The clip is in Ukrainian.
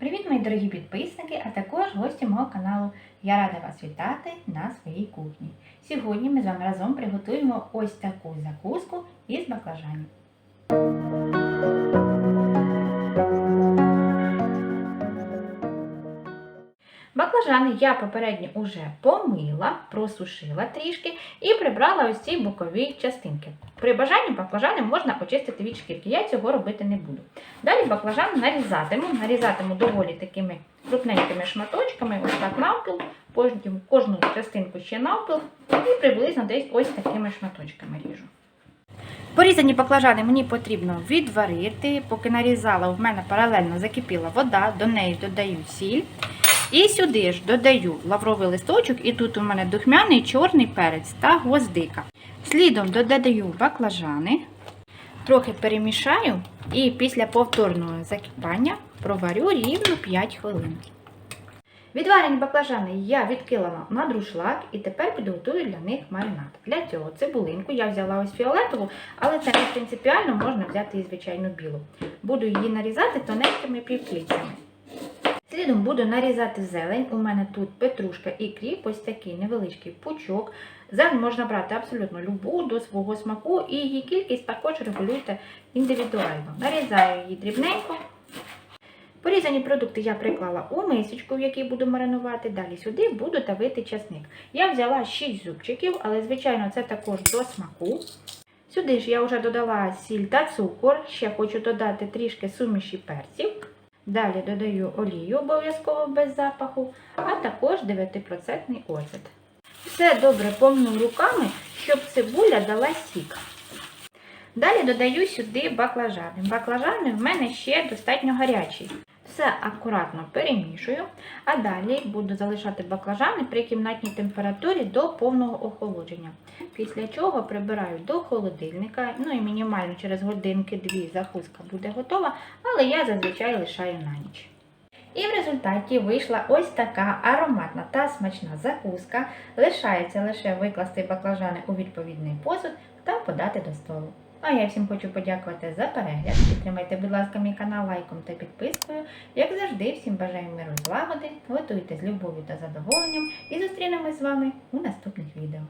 Привіт, мої дорогі підписники, а також гості мого каналу. Я рада вас вітати на своїй кухні. Сьогодні ми з вами разом приготуємо ось таку закуску із баклажанів. Баклажани я попередньо уже помила, просушила трішки і прибрала ось ці бокові частинки. При бажанні баклажани можна очистити від шкірки. Я цього робити не буду. Далі баклажан нарізатиму, нарізатиму доволі такими крупненькими шматочками, ось так навпіл, потім кожну частинку ще навпіл і приблизно десь ось такими шматочками ріжу. Порізані баклажани мені потрібно відварити, поки нарізала, в мене паралельно закипіла вода, до неї додаю сіль. І сюди ж додаю лавровий листочок, і тут у мене духмяний чорний перець та гвоздика. Слідом додаю баклажани, трохи перемішаю і після повторного закипання проварю рівно 5 хвилин. Відварені баклажани я відкинула на друшлак і тепер підготую для них маринад. Для цього цибулинку я взяла ось фіолетову, але це не принципіально, можна взяти і звичайну білу. Буду її нарізати тоненькими півкільцями. Слідом буду нарізати зелень. У мене тут петрушка і кріп, ось такий невеличкий пучок. Зелень можна брати абсолютно любу до свого смаку, і її кількість також регулюйте індивідуально. Нарізаю її дрібненько. Порізані продукти я приклала у мисочку, в якій буду маринувати. Далі сюди буду давити часник. Я взяла 6 зубчиків, але, звичайно, це також до смаку. Сюди ж я вже додала сіль та цукор. Ще хочу додати трішки суміші перців. Далі додаю олію обов'язково без запаху, а також 9% оцет. Все добре помну руками, щоб цибуля дала сік. Далі додаю сюди баклажани. Баклажани в мене ще достатньо гарячі. Все акуратно перемішую, а далі буду залишати баклажани при кімнатній температурі до повного охолодження. Після чого прибираю до холодильника, ну і мінімально через годинки-дві закуска буде готова, але я зазвичай лишаю на ніч. І в результаті вийшла ось така ароматна та смачна закуска. Лишається лише викласти баклажани у відповідний посуд та подати до столу. А я всім хочу подякувати за перегляд. Підтримайте, будь ласка, мій канал лайком та підпискою. Як завжди, всім бажаю миру злагоди. Готуйте з любов'ю та задоволенням і зустрінемось з вами у наступних відео.